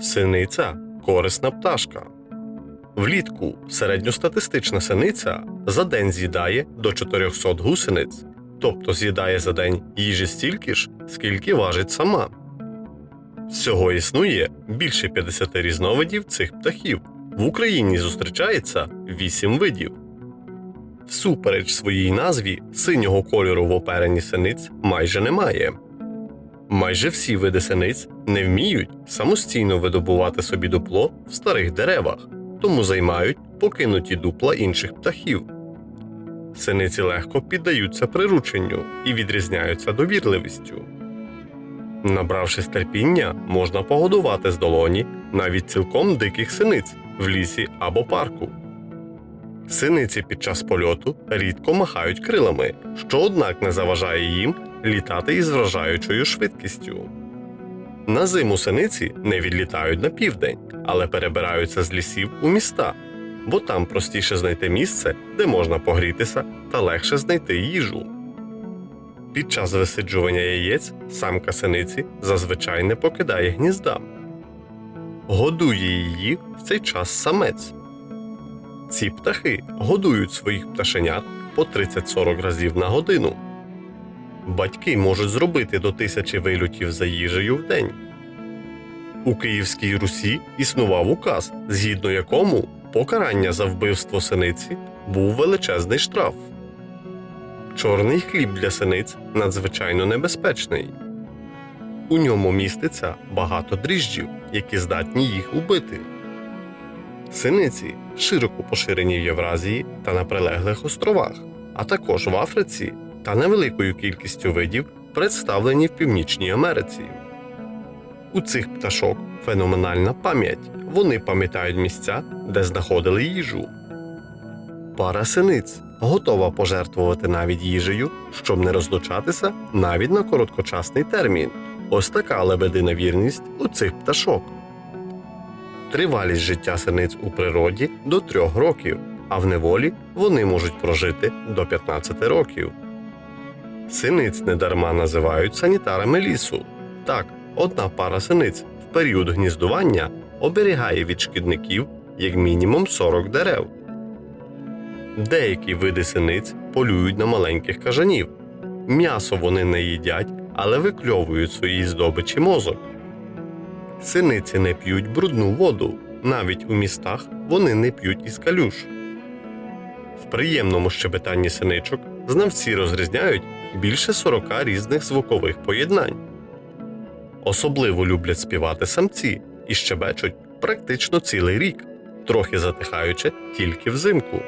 Синиця корисна пташка. Влітку середньостатистична синиця за день з'їдає до 400 гусениць, тобто з'їдає за день їжі стільки ж, скільки важить сама. Всього існує більше 50 різновидів цих птахів. В Україні зустрічається 8 видів. Всупереч своїй назві синього кольору в оперенні синиць майже немає. Майже всі види синиць не вміють самостійно видобувати собі дупло в старих деревах, тому займають покинуті дупла інших птахів. Синиці легко піддаються прирученню і відрізняються довірливістю. Набравшись терпіння, можна погодувати з долоні навіть цілком диких синиць в лісі або парку. Синиці під час польоту рідко махають крилами, що однак не заважає їм літати із вражаючою швидкістю. На зиму синиці не відлітають на південь, але перебираються з лісів у міста, бо там простіше знайти місце, де можна погрітися та легше знайти їжу. Під час висиджування яєць самка синиці зазвичай не покидає гнізда. Годує її в цей час самець. Ці птахи годують своїх пташенят по 30-40 разів на годину. Батьки можуть зробити до тисячі вильотів за їжею в день. У Київській Русі існував указ, згідно якому покарання за вбивство синиці був величезний штраф. Чорний хліб для синиць надзвичайно небезпечний. У ньому міститься багато дріжджів, які здатні їх убити. Синиці широко поширені в Євразії та на прилеглих островах, а також в Африці та невеликою кількістю видів представлені в Північній Америці. У цих пташок феноменальна пам'ять. Вони пам'ятають місця, де знаходили їжу. Пара синиць готова пожертвувати навіть їжею, щоб не розлучатися навіть на короткочасний термін. Ось така лебедина вірність у цих пташок. Тривалість життя синиць у природі до 3 років, а в неволі вони можуть прожити до 15 років. Синиць недарма називають санітарами лісу. Так, одна пара синиць в період гніздування оберігає від шкідників як мінімум 40 дерев. Деякі види синиць полюють на маленьких кажанів. М'ясо вони не їдять, але викльовують своїй здобичі мозок. Синиці не п'ють брудну воду. Навіть у містах вони не п'ють із калюш. В приємному щебетанні синичок знавці розрізняють більше 40 різних звукових поєднань. Особливо люблять співати самці і щебечуть практично цілий рік, трохи затихаючи тільки взимку.